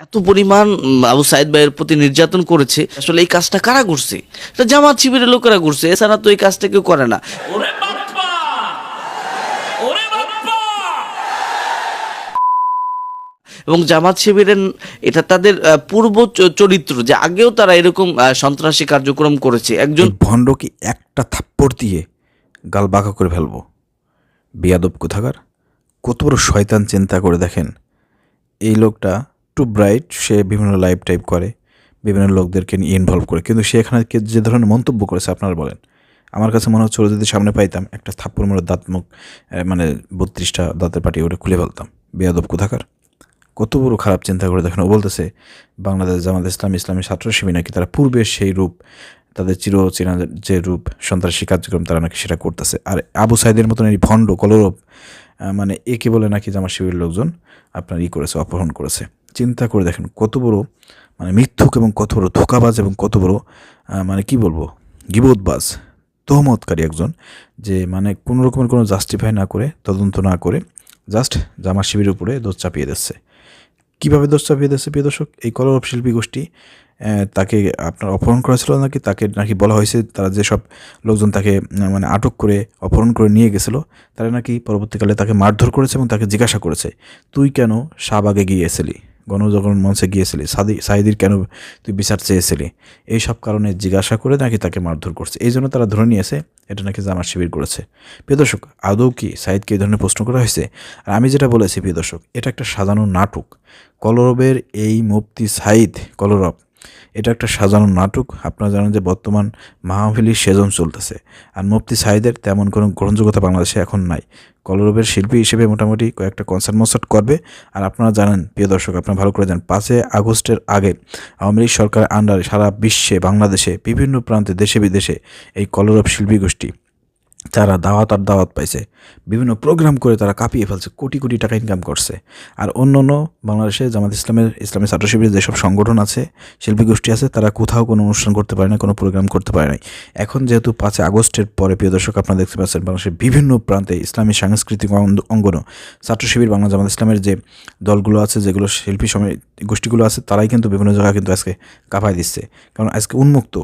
এত পরিমাণ আবু সাইদ ভাইয়ের প্রতি নির্যাতন করেছে আসলে এই কাজটা কারা করছে? এটা জামাত শিবিরের লোকেরা করছে এছাড়া তো এই কাজটা কেউ করে না। এবং জামাত শিবিরের এটা তাদের পূর্ব চ- চরিত্র যে আগেও তারা এরকম সন্ত্রাসী কার্যক্রম করেছে। একজন ভণ্ডকে একটা থাপ্পড় দিয়ে গাল বাঁকা করে ফেলব। বিয়াদব কোথাকার? কত বড় শয়তান চিন্তা করে দেখেন। এই লোকটা টু ব্রাইট সে বিভিন্ন লাইভ টাইপ করে, বিভিন্ন লোকদেরকে নিয়ে ইনভলভ করে। কিন্তু সে এখানে যে ধরনের মন্তব্য করেছে, আপনারা বলেন। আমার কাছে মনে হচ্ছে ওরা যদি সামনে পাইতাম, একটা থাপ্পড় মেরে দাঁত মুখ মানে বত্রিশটা দাঁতের পাটি ওটা খুলে ফেলতাম। বেয়াদব কোথাকার। কত বড় খারাপ চিন্তা করে দেখেন, ও বলতেছে, বাংলাদেশ জামাত ইসলাম, ইসলামী ছাত্র শিবির নাকি তারা পূর্বের সেই রূপ, তাদের চিরচেনা যে রূপ, সন্ত্রাসী কার্যক্রম তারা নাকি সেটা করতেছে। আর আবু সাইদের মতন এই ভণ্ড, কলরব মানে একে বলে নাকি জামাত শিবির লোকজন আপনার ই করেছে, অপহরণ করেছে। চিন্তা করে দেখেন কত বড় মানে মিথ্যুক এবং কত বড় ধোকাবাজ এবং কত বড় মানে কি বলব, গিবোধবাজ, তহমতকারী একজন যে মানে কোনো রকমের কোনো জাস্টিফাই না করে, তদন্ত না করে জাস্ট জামা শিবিরের উপরে দোষ চাপিয়ে দিচ্ছে। কীভাবে দোষ চাপিয়ে দিচ্ছে প্রিয় দর্শক? এই কলরব শিল্পী গোষ্ঠী তাকে আপনার অপহরণ করেছিল নাকি, তাকে নাকি বলা হয়েছে তারা যেসব লোকজন তাকে মানে আটক করে, অপহরণ করে নিয়ে গেছিল, তারা নাকি পরবর্তীকালে তাকে মারধর করেছে এবং তাকে জিজ্ঞাসা করেছে, তুই কেন শাহবাগে গিয়েছিলি? গণজাগরণ মঞ্চে গিয়েছিলি? সাদি সাহিদির কেন তুই বিচার চেয়েছিলি? এই সব কারণে জিজ্ঞাসা করে নাকি তাকে মারধর করছে। এই জন্য তারা ধরে নিয়েছে, এটা নাকি জামার শিবির করেছে। প্রিয় দর্শক, আদৌ কি সাহিদকে এই ধরনের প্রশ্ন করা হয়েছে? আর আমি যেটা বলেছি, প্রিয় দর্শক, এটা একটা সাজানো নাটক। কলরবের এই মুফতি সাইদ কলরব এটা একটা সাজানো নাটক। আপনারা জানেন যে বর্তমান মাহফিলির সেজন চলতেছে। আর মুফতি সাইদের তেমন কোনো গ্রহণযোগ্যতা বাংলাদেশে এখন নাই। কলরবের শিল্পী হিসেবে মোটামুটি কয়েকটা কনসার্ট মনসার্ট করবে। আর আপনারা জানেন, প্রিয় দর্শক, আপনারা ভালো করে জানেন পাঁচে আগস্টের আগে আওয়ামী লীগ সরকারের আন্ডারে সারা বিশ্বে, বাংলাদেশে, বিভিন্ন প্রান্তে দেশে বিদেশে এই কলরব শিল্পী গোষ্ঠী তারা দাওয়াত আর দাওয়াত পাইছে। বিভিন্ন প্রোগ্রাম করে তারা কাঁপিয়ে ফেলছে, কোটি কোটি টাকা ইনকাম করছে। আর অন্য অন্য বাংলাদেশে জামাত ইসলামের, ইসলামী ছাত্র শিবিরের যেসব সংগঠন আছে, শিল্পী গোষ্ঠী আছে, তারা কোথাও কোনো অনুষ্ঠান করতে পারে না কোনো প্রোগ্রাম করতে পারে নাই। এখন যেহেতু পাঁচই আগস্টের পরে, প্রিয় দর্শক, আপনারা দেখতে পাচ্ছেন বাংলাদেশের বিভিন্ন প্রান্তে ইসলামী সাংস্কৃতিক অঙ্গন ছাত্র শিবির, বাংলা জামাত ইসলামের যে দলগুলো আছে, যেগুলো শিল্পী সময় গোষ্ঠীগুলো আছে, তারাই কিন্তু বিভিন্ন জায়গায় কিন্তু আজকে কাঁপায় দিচ্ছে। কারণ আজকে উন্মুক্ত।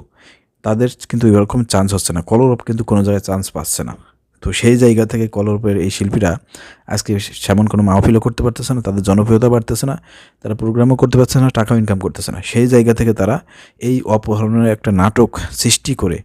তাদের কিন্তু এরকম চান্স হচ্ছে না। কলরব কিন্তু কোনো জায়গায় চান্স পাচ্ছে না। তো সেই জায়গা থেকে কলরবের এই শিল্পীরা আজকে সেমন কোনো মাহফিলও করতে পারতেছে না, তাদের জনপ্রিয়তা বাড়তেছে না, তারা প্রোগ্রামও করতে পারছে না, টাকাও ইনকাম করতেছে না। সেই জায়গা থেকে তারা এই অপহরণের একটা নাটক সৃষ্টি করে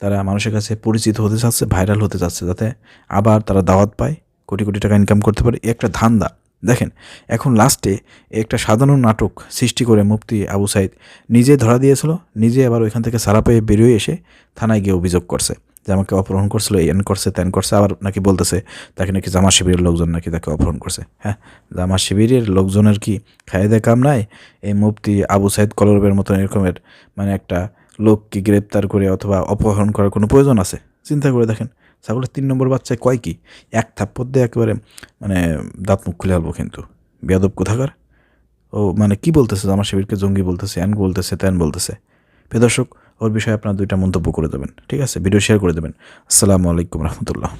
তারা মানুষের কাছে পরিচিত হতে চাচ্ছে ভাইরাল হতে চাচ্ছে, যাতে আবার তারা দাওয়াত পায়, কোটি কোটি টাকা ইনকাম করতে পারে। একটা ধান্দা। দেখেন, এখন লাস্টে একটা সাধারণ নাটক সৃষ্টি করে মুফতি আবু সাইদ নিজে ধরা দিয়েছিল, নিজে আবার ওইখান থেকে সারা পেয়ে বেরিয়ে এসে থানায় গিয়ে অভিযোগ করছে যে আমাকে অপহরণ করছিল এন করছে, ত্যান করছে, আবার নাকি বলতেছে তাকে নাকি জামা শিবিরের লোকজন নাকি তাকে অপহরণ করছে হ্যাঁ? জামা শিবিরের লোকজনের কি খাইয়ে দেয় কাম নাই? এই মুফতি আবু সাইদ কলরবের মতন এরকমের মানে একটা লোককে গ্রেপ্তার করে অথবা অপহরণ করার কোনো প্রয়োজন আছে? চিন্তা করে দেখেন। ছাগলের তিন নম্বর বাচ্চায় কয় কি? এক থাপ্পর দিয়ে একেবারে মানে দাঁত মুখ খুলে আলবো কিন্তু। বেয়াদব কোথাকার? ও মানে কি বলতেছে? আমার শিবিরকে জঙ্গি বলতেছে অ্যান বলতেছে ত্যান বলতেছে। প্রিয় দর্শক, ওর বিষয়ে আপনার দুইটা মন্তব্য করে দেবেন, ঠিক আছে? ভিডিও শেয়ার করে দেবেন। আসসালামু আলাইকুম রহমতুল্লাহ।